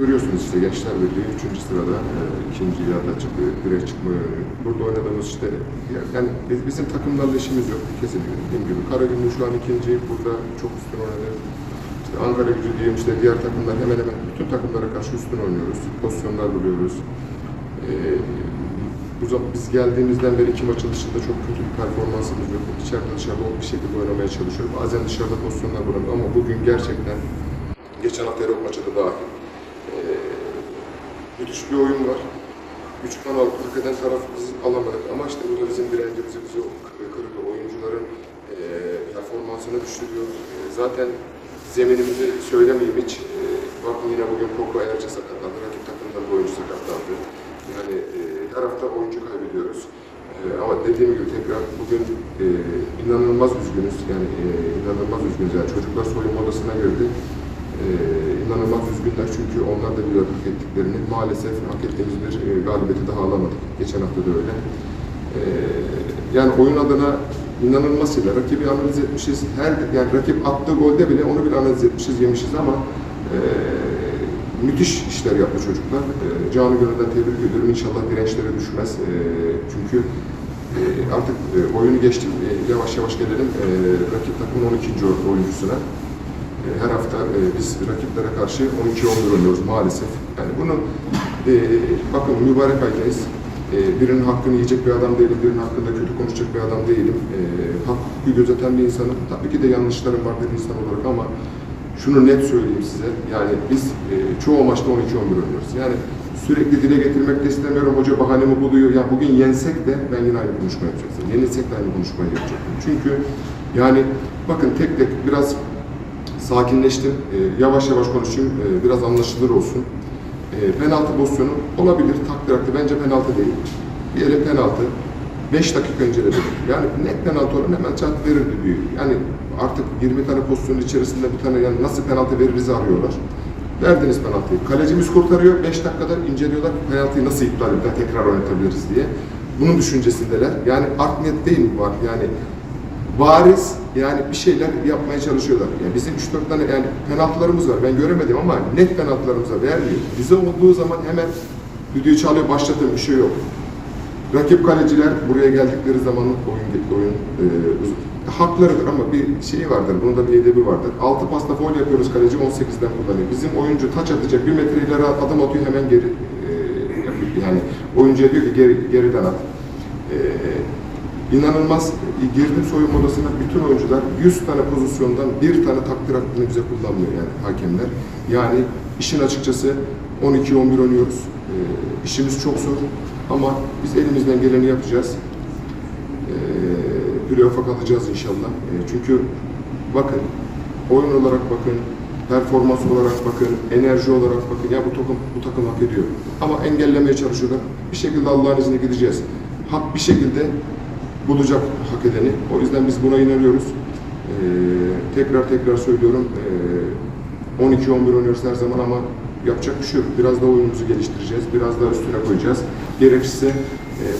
Görüyorsunuz işte Gençler Birliği 3. sırada e, ikinci yarıda çıktı, direkt çıkma. Burada oynadığımız işte yani biz, bizim takımlarla işimiz yok kesinlikle dediğim gibi. Karagümrük şu an ikinci, burada çok üstün oynadı. İşte Ankara gücü diyeyim işte diğer takımlar hemen hemen bütün takımlara karşı üstün oynuyoruz. Pozisyonlar buluyoruz. E, biz geldiğimizden beri iki maçın dışında çok kötü bir performansımız yok. İçeride dışarıda bir şekilde oynamaya çalışıyoruz. Bazen dışarıda pozisyonlar bulamıyoruz ama bugün gerçekten geçen hafta Erol maçı da dahil. Ee, müthiş bir oyun var. Üç kanal hak eden taraf biz alamadık ama işte bu da bizim direncimizi bizi kırıyor. Oyuncuların e, performansını düşürüyor. E, zaten zeminimizi söylemeyeyim hiç. E, bakın yine bugün Koko Enerji sakatlandı. Rakip takımdan bir oyuncu sakatlandı. Yani e, her hafta oyuncu kaybediyoruz. E, ama dediğim gibi tekrar bugün e, inanılmaz üzgünüz. Yani e, inanılmaz üzgünüz. Yani çocuklar soyunma odasına girdi. Ee, inanılmaz üzgünler çünkü onlar da biliyor hak ettiklerini. Maalesef hak ettiğimiz bir e, galibiyeti daha alamadık. Geçen hafta da öyle. Ee, yani oyun adına inanılmasıyla rakibi analiz etmişiz. Her yani rakip attığı golde bile onu bile analiz etmişiz, yemişiz ama e, müthiş işler yaptı çocuklar. E, canı gönülden tebrik ediyorum. İnşallah dirençleri düşmez. E, çünkü e, artık e, oyunu geçtim. E, yavaş yavaş gelelim. E, rakip takımın 12. oyuncusuna. E, Her hafta e, biz rakiplere karşı 12-11 oynuyoruz maalesef. Yani bunu e, bakın mübarek aydayız. E, birinin hakkını yiyecek bir adam değilim, birinin hakkında kötü konuşacak bir adam değilim. E, hakkı gözeten bir insanım. Tabii ki de yanlışlarım var bir insan olarak ama şunu net söyleyeyim size. Yani biz e, çoğu maçta 12-11 oynuyoruz. Yani sürekli dile getirmek de istemiyorum. Hoca bahanemi buluyor. Ya bugün yensek de ben yine aynı konuşma yapacaksın. Yenilsek de aynı konuşmayı yapacaktım. Çünkü yani bakın tek tek biraz sakinleştim. Ee, yavaş yavaş konuşayım. Ee, biraz anlaşılır olsun. Ee, penaltı pozisyonu olabilir. Takdir hakkı. Bence penaltı değil. Diyelim penaltı. 5 dakika dedim. Yani net penaltı olan hemen çat verirdi diyor. Yani artık 20 tane pozisyonun içerisinde bir tane yani nasıl penaltı veririz arıyorlar. Verdiniz penaltıyı. Kalecimiz kurtarıyor. 5 dakikada inceliyorlar. Penaltıyı nasıl iptal eder, tekrar oynatabiliriz diye. Bunun düşüncesindeler. Yani art niyet değil mi var? Yani bariz yani bir şeyler yapmaya çalışıyorlar. Yani bizim 3-4 tane yani penaltılarımız var. Ben göremedim ama net penaltılarımıza vermiyor. Bize olduğu zaman hemen düdüğü çalıyor, başlatın bir şey yok. Rakip kaleciler buraya geldikleri zaman oyun oyun e, haklarıdır ama bir şeyi vardır. Bunun da bir edebi vardır. 6 pasta foul yapıyoruz kaleci 18'den kullanıyor. Bizim oyuncu taç atacak bir metre ileri adım atıyor hemen geri e, yani oyuncuya diyor ki geri, geriden at. E, İnanılmaz girdim soyunma odasına bütün oyuncular 100 tane pozisyondan bir tane takdir hakkını bize kullanmıyor yani hakemler. Yani işin açıkçası 12-11 oynuyoruz. Ee, işimiz çok zor ama biz elimizden geleni yapacağız. Ee, playoff'a kalacağız inşallah. Ee, çünkü bakın oyun olarak bakın, performans olarak bakın, enerji olarak bakın. Ya bu takım bu takım hak ediyor. Ama engellemeye çalışıyorlar. Bir şekilde Allah'ın izniyle gideceğiz. Hak bir şekilde bulacak hak edeni. O yüzden biz buna inanıyoruz. Ee, tekrar tekrar söylüyorum. Ee, 12-11 oynuyoruz her zaman ama yapacak bir şey yok. Biraz da oyunumuzu geliştireceğiz. Biraz daha üstüne koyacağız. Gerekirse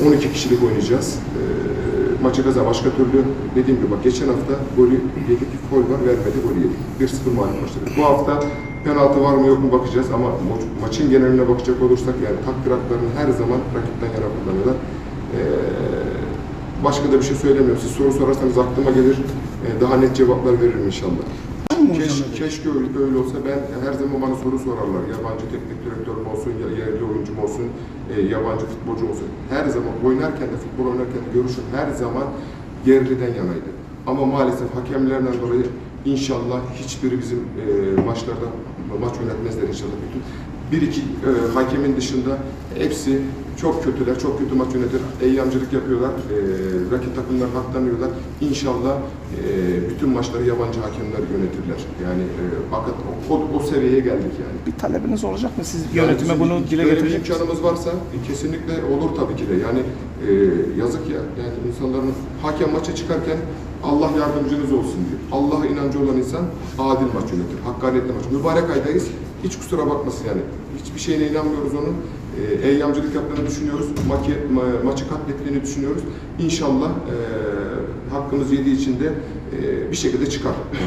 e, 12 kişilik oynayacağız. Ee, maçı kaza başka türlü dediğim gibi bak geçen hafta golü yedik, gol var vermedi golü yedik. 1-0 mağlup başladık. Bu hafta penaltı var mı yok mu bakacağız ama ma- maçın geneline bakacak olursak yani takdir haklarını her zaman rakipten yana kullanıyorlar. Ee, Başka da bir şey söylemiyorum. Siz soru sorarsanız aklıma gelir. Ee, Daha net cevaplar veririm inşallah. Keş, keşke öyle, öyle olsa ben her zaman bana soru sorarlar. Yabancı teknik direktör mü olsun, yerli oyuncu mu olsun, e, yabancı futbolcu olsun. Her zaman oynarken de futbol oynarken de görüşüm her zaman yerliden yanaydı. Ama maalesef hakemlerden dolayı inşallah hiçbiri bizim e, maçlarda maç yönetmezler inşallah bütün. Bir iki e, hakemin dışında hepsi çok kötüler, çok kötü maç yönetir. Eyyamcılık yapıyorlar, e, rakip takımlar haklanıyorlar. İnşallah e, bütün maçları yabancı hakemler yönetirler. Yani e, fakat o, o, seviyeye geldik yani. Bir talebiniz olacak mı? Siz Yani yönetime bizim bunu dile getirecek misiniz? imkanımız varsa e, kesinlikle olur tabii ki de. Yani e, yazık ya. Yani insanların hakem maça çıkarken Allah yardımcınız olsun diyor. Allah'a inancı olan insan adil maç yönetir. Hakkaniyetli maç. Mübarek aydayız. Hiç kusura bakmasın yani. Hiçbir şeyine inanmıyoruz onun. E, eyyamcılık yaptığını düşünüyoruz. Maçı, ma- maçı katlettiğini düşünüyoruz. İnşallah e, hakkımız yediği için de e, bir şekilde çıkar.